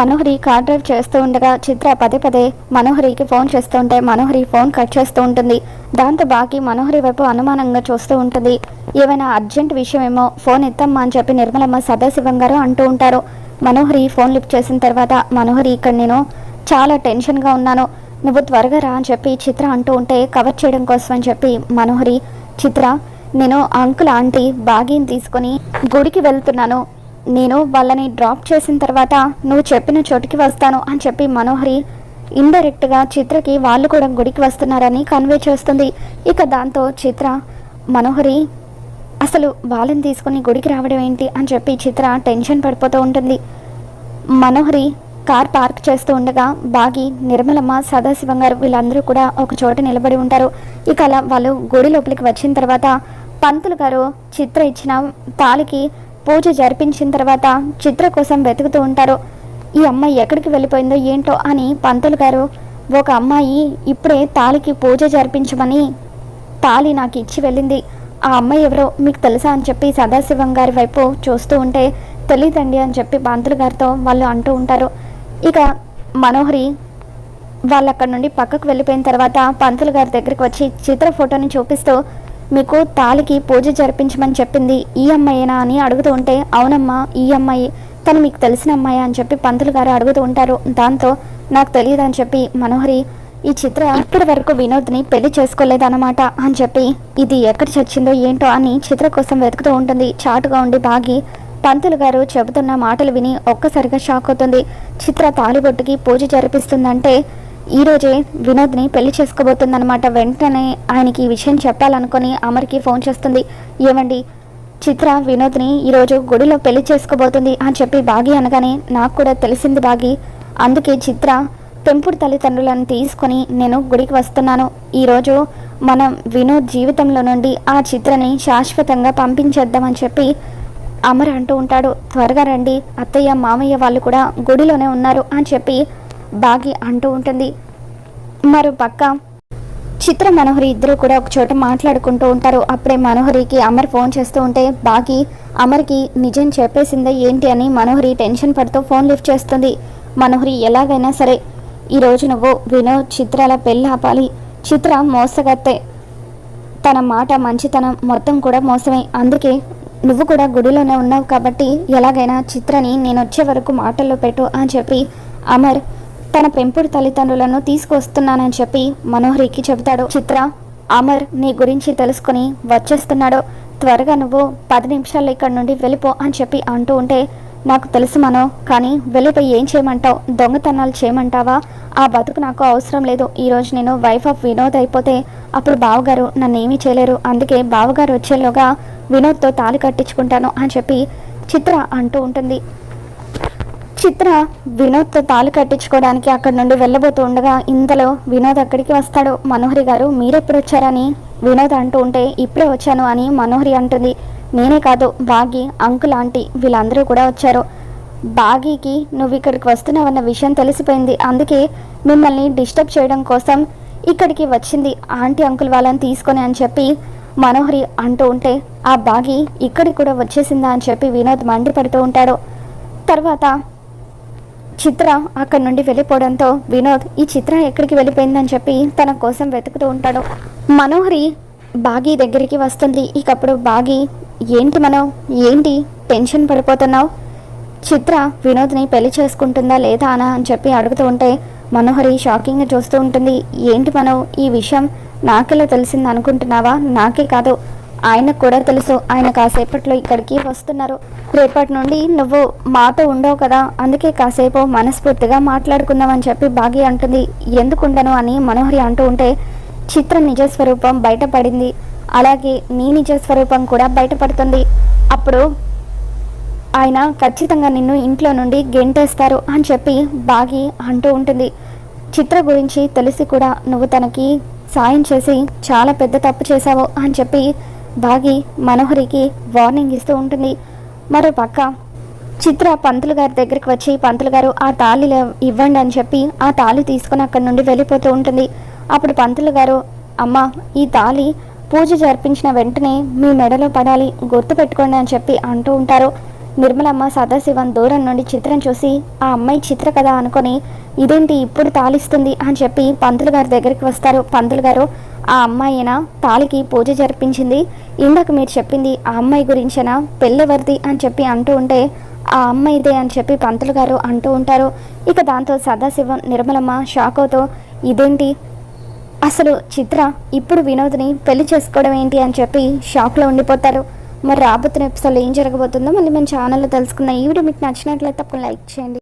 మనోహరి car drive చేస్తూ ఉండగా చిత్ర పదే పదే మనోహరికి ఫోన్ చేస్తూ ఉంటే మనోహరి ఫోన్ కట్ చేస్తూ ఉంటుంది. దాంతో బాకి మనోహరి వైపు అనుమానంగా చూస్తూ ఉంటుంది. ఏమైనా అర్జెంట్ విషయమేమో ఫోన్ ఎత్తమ్మా అని చెప్పి నిర్మలమ్మ సదాశివం గారు అంటూ ఉంటారు. మనోహరి ఫోన్ లిఫ్ట్ చేసిన తర్వాత మనోహరి ఇక్కడ నేను చాలా టెన్షన్గా ఉన్నాను. నువ్వు త్వరగా రా అని చెప్పి చిత్ర అంటూ ఉంటే కవర్ చేయడం కోసం అని చెప్పి మనోహరి చిత్ర నేను అంకుల్ ఆంటీ బాగీని తీసుకొని గుడికి వెళ్తున్నాను. నేను వాళ్ళని డ్రాప్ చేసిన తర్వాత నువ్వు చెప్పిన చోటుకి వస్తాను అని చెప్పి మనోహరి ఇండైరెక్ట్గా చిత్రకి వాళ్ళు కూడా గుడికి వస్తున్నారని కన్వే చేస్తుంది. ఇక దాంతో చిత్ర మనోహరి అసలు వాళ్ళని తీసుకొని గుడికి రావడం ఏంటి అని చెప్పి చిత్ర టెన్షన్ పడిపోతూ ఉంటుంది. మనోహరి కార్ పార్క్ చేస్తూ ఉండగా బాగి నిర్మలమ్మ సదాశివం గారు వీళ్ళందరూ కూడా ఒక చోట నిలబడి ఉంటారు. ఇక అలా వాళ్ళు గుడి లోపలికి వచ్చిన తర్వాత పంతులు గారు చిత్ర ఇచ్చిన తాలికి పూజ జరిపించిన తర్వాత చిత్ర కోసం వెతుకుతూ ఉంటారు. ఈ అమ్మాయి ఎక్కడికి వెళ్ళిపోయిందో ఏంటో అని పంతులు గారు ఒక అమ్మాయి ఇప్పుడే తాళికి పూజ జరిపించమని తాళి నాకు ఇచ్చి వెళ్ళింది. ఆ అమ్మాయి ఎవరో మీకు తెలుసా? అని చెప్పి సదాశివం గారి వైపు చూస్తూ ఉంటే తెలియదండి అని చెప్పి పంతులు గారితో వాళ్ళు అంటూ ఉంటారు. ఇక మనోహరి వాళ్ళు అక్కడ నుండి పక్కకు వెళ్ళిపోయిన తర్వాత పంతులు గారి దగ్గరికి వచ్చి చిత్ర ఫోటోని చూపిస్తూ మీకు తాలికి పూజ జరిపించమని చెప్పింది ఈ అమ్మాయేనా అని అడుగుతూ ఉంటే అవునమ్మా ఈ అమ్మాయి. తను మీకు తెలిసిన అమ్మాయి అని చెప్పి పంతులు గారు అడుగుతూ ఉంటారు. దాంతో నాకు తెలియదు అని చెప్పి మనోహరి ఈ చిత్ర ఇప్పటి వరకు వినోద్ని పెళ్ళి చేసుకోలేదన్నమాట అని చెప్పి ఇది ఎక్కడ చచ్చిందో ఏంటో అని చిత్ర కోసం వెతుకుతూ ఉంటుంది. చాటుగా ఉండి బాగి పంతులు గారు చెబుతున్న మాటలు విని ఒక్కసారిగా షాక్ అవుతుంది. చిత్ర తాలిబొట్టుకి పూజ జరిపిస్తుందంటే ఈ రోజే వినోద్ని పెళ్ళి చేసుకోబోతుందన్నమాట. వెంటనే ఆయనకి ఈ విషయం చెప్పాలనుకొని అమర్కి ఫోన్ చేస్తుంది. ఏమండి? చిత్ర వినోద్ని ఈరోజు గుడిలో పెళ్ళి చేసుకోబోతుంది అని చెప్పి బాగి అనగానే నాకు కూడా తెలిసింది బాగి. అందుకే చిత్ర పెంపుడు తల్లిదండ్రులను తీసుకొని నేను గుడికి వస్తున్నాను. ఈరోజు మనం వినోద్ జీవితంలో నుండి ఆ చిత్రని శాశ్వతంగా పంపించేద్దామని చెప్పి అమర్ అంటూ ఉంటాడు. త్వరగా రండి. అత్తయ్య మామయ్య వాళ్ళు కూడా గుడిలోనే ఉన్నారు అని చెప్పి బాగి అంటూ ఉంటుంది. మరోపక్క చిత్ర మనోహరి ఇద్దరు కూడా ఒక చోట మాట్లాడుకుంటూ ఉంటారు. అప్పుడే మనోహరికి అమర్ ఫోన్ చేస్తూ ఉంటే బాగి అమర్కి నిజం చెప్పేసిందే ఏంటి అని మనోహరి టెన్షన్ పడుతూ ఫోన్ లిఫ్ట్ చేస్తుంది. మనోహరి ఎలాగైనా సరే ఈరోజు నువ్వు వినోద్ చిత్రాల పెళ్ళి ఆపాలి. చిత్ర మోసగత్తే. తన మాట మంచితనం మొత్తం కూడా మోసమే. అందుకే నువ్వు కూడా గుడిలోనే ఉన్నావు కాబట్టి ఎలాగైనా చిత్రని నేను వచ్చే వరకు మాటల్లో పెట్టు అని చెప్పి అమర్ తన పెంపుడు తల్లిదండ్రులను తీసుకొస్తున్నానని చెప్పి మనోహరికి చెబుతాడు. చిత్ర అమర్ నీ గురించి తెలుసుకొని వచ్చేస్తున్నాడు. త్వరగా నువ్వు పది నిమిషాల్లో ఇక్కడ నుండి వెళ్ళిపో అని చెప్పి అంటూ ఉంటే నాకు తెలుసు మనో కానీ వెళ్ళిపోయి ఏం చేయమంటావు? దొంగతనాలు చేయమంటావా? ఆ బతుకు నాకు అవసరం లేదు. ఈరోజు నేను వైఫ్ ఆఫ్ వినోద్ అయిపోతే అప్పుడు బావగారు నన్ను ఏమీ చేయలేరు. అందుకే బావగారు వచ్చేలోగా వినోద్తో తాళి కట్టించుకుంటాను అని చెప్పి చిత్ర అంటూ ఉంటుంది. చిత్ర వినోద్తో తాలు కట్టించుకోవడానికి అక్కడి నుండి వెళ్ళబోతూ ఉండగా ఇంతలో వినోద్ అక్కడికి వస్తాడు. మనోహరి గారు మీరెప్పుడు వచ్చారని? వినోద్ అంటూ ఉంటే ఇప్పుడే వచ్చాను అని మనోహరి అంటుంది. నేనే కాదు బాగి అంకుల్ ఆంటీ వీళ్ళందరూ కూడా వచ్చారు. బాగీకి నువ్వు ఇక్కడికి వస్తున్నావన్న విషయం తెలిసిపోయింది. అందుకే మిమ్మల్ని డిస్టర్బ్ చేయడం కోసం ఇక్కడికి వచ్చింది ఆంటీ అంకుల్ వాళ్ళని తీసుకొని అని చెప్పి మనోహరి అంటూ ఉంటే ఆ బాగి ఇక్కడికి కూడా వచ్చేసిందా? అని చెప్పి వినోద్ మండిపడుతూ ఉంటాడు. తర్వాత చిత్ర అక్కడి నుండి వెళ్ళిపోవడంతో వినోద్ ఈ చిత్ర ఎక్కడికి వెళ్ళిపోయిందని చెప్పి తన కోసం వెతుకుతూ ఉంటాడు. మనోహరి బాగి దగ్గరికి వస్తుంది. ఇకప్పుడు బాగి ఏంటి మనం ఏంటి? టెన్షన్ పడిపోతున్నావు? చిత్ర వినోద్ని పెళ్ళి చేసుకుంటుందా లేదా అనా? అని చెప్పి అడుగుతూ ఉంటే మనోహరి షాకింగ్గా చూస్తూ ఉంటుంది. ఏంటి మనం ఈ విషయం నాకెలా తెలిసింది అనుకుంటున్నావా నాకే కాదు. ఆయనకు కూడా తెలుసు. ఆయన కాసేపట్లో ఇక్కడికి వస్తున్నారు. రేపటి నుండి నువ్వు మాతో ఉండవు కదా. అందుకే కాసేపు మనస్ఫూర్తిగా మాట్లాడుకుందామని చెప్పి బాగి అంటుంది. ఎందుకు ఉండను అని మనోహరి అంటూ ఉంటే చిత్ర నిజ స్వరూపం బయటపడింది. అలాగే నీ నిజ స్వరూపం కూడా బయటపడుతుంది. అప్పుడు ఆయన ఖచ్చితంగా నిన్ను ఇంట్లో నుండి గెంటేస్తారు అని చెప్పి బాగి అంటూ ఉంటుంది. చిత్ర గురించి తెలిసి కూడా నువ్వు తనకి సాయం చేసి చాలా పెద్ద తప్పు చేశావు అని చెప్పి బాగి మనోహరికి వార్నింగ్ ఇస్తూ ఉంటుంది. మరో పక్క చిత్ర పంతులు గారి దగ్గరికి వచ్చి పంతులు గారు ఆ తాళి ఇవ్వండి అని చెప్పి ఆ తాళి తీసుకుని అక్కడి నుండి వెళ్ళిపోతూ ఉంటుంది. అప్పుడు పంతులు గారు అమ్మ ఈ తాళి పూజ జరిపించిన వెంటనే మీ మెడలో పడాలి గుర్తు పెట్టుకోండి అని చెప్పి అంటూ ఉంటారు. నిర్మలమ్మ సదాశివన్ దూరం నుండి చిత్రం చూసి ఆ అమ్మాయి చిత్ర కదా అనుకొని ఇదేంటి ఇప్పుడు తాళిస్తుంది అని చెప్పి పంతులు గారి దగ్గరికి వస్తారు. పంతులు గారు ఆ అమ్మాయినా తాలికి పూజ జరిపించింది. ఇందాక మీరు చెప్పింది ఆ అమ్మాయి గురించేనా? పెళ్ళెవరిది? అని చెప్పి అంటూ ఉంటే ఆ అమ్మాయిదే అని చెప్పి పంతులు గారు అంటూ ఉంటారు. ఇక దాంతో సదాశివం నిర్మలమ్మ షాకోతో ఇదేంటి? అసలు చిత్ర ఇప్పుడు వినోద్ని పెళ్ళి చేసుకోవడం ఏంటి? అని చెప్పి షాక్లో ఉండిపోతారు. మరి రాబోతున్న ఎపిసోడ్లో ఏం జరగబోతుందో మళ్ళీ మన ఛానల్లో తెలుసుకుందాం. ఈ వీడియో మీకు నచ్చినట్లయితే తప్పకుండా లైక్ చేయండి.